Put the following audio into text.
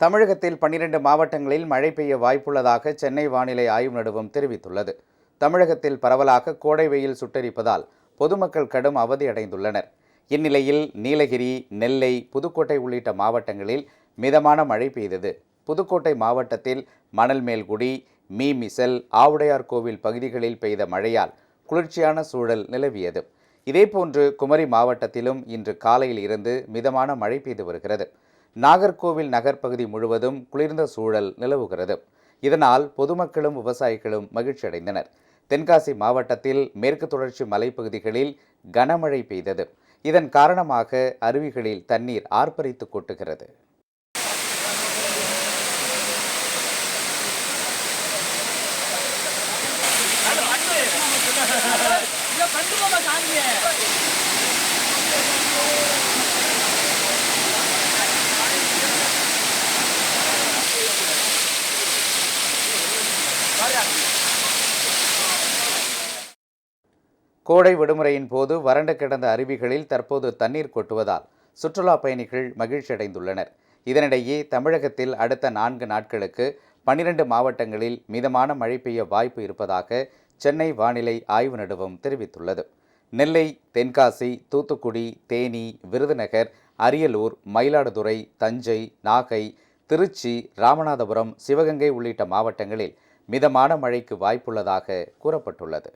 தமிழகத்தில் பன்னிரண்டு மாவட்டங்களில் மழை பெய்ய வாய்ப்புள்ளதாக சென்னை வானிலை ஆய்வு நடுவம் தெரிவித்துள்ளது. தமிழகத்தில் பரவலாக கோடை வெயில் சுட்டரிப்பதால் பொதுமக்கள் கடும் அவதியடைந்துள்ளனர் இந்நிலையில் நீலகிரி நெல்லை புதுக்கோட்டை உள்ளிட்ட மாவட்டங்களில் மிதமான மழை பெய்தது. புதுக்கோட்டை மாவட்டத்தில் மணல்மேல்குடி மீமிசல் ஆவுடையார் கோவில் பகுதிகளில் பெய்த மழையால் குளிர்ச்சியான சூழல் நிலவியது. இதேபோன்று குமரி மாவட்டத்திலும் இன்று காலையில் இருந்து மிதமான மழை பெய்து வருகிறது. நாகர்கோவில் நகர் பகுதி முழுவதும் குளிர்ந்த சூழல் நிலவுகிறது. இதனால் பொதுமக்களும் விவசாயிகளும் மகிழ்ச்சி அடைந்தனர் தென்காசி மாவட்டத்தில் மேற்கு தொடர்ச்சி மலைப்பகுதிகளில் கனமழை பெய்தது. இதன் காரணமாக அருவிகளில் தண்ணீர் ஆர்ப்பரித்து கொட்டுகிறது. கோடை விடுமுறையின் போது வறண்டு கிடந்த அருவிகளில் தற்போது தண்ணீர் கொட்டுவதால் சுற்றுலா பயணிகள் மகிழ்ச்சியடைந்துள்ளனர். இதனிடையே தமிழகத்தில் அடுத்த நான்கு நாட்களுக்கு பன்னிரண்டு மாவட்டங்களில் மிதமான மழை பெய்ய வாய்ப்பு இருப்பதாக சென்னை வானிலை ஆய்வு நடுவம் தெரிவித்துள்ளது. நெல்லை தென்காசி தூத்துக்குடி தேனி விருதுநகர் அரியலூர் மயிலாடுதுறை தஞ்சை நாகை திருச்சி ராமநாதபுரம் சிவகங்கை உள்ளிட்ட மாவட்டங்களில் மிதமான மழைக்கு வாய்ப்புள்ளதாக கூறப்பட்டுள்ளது.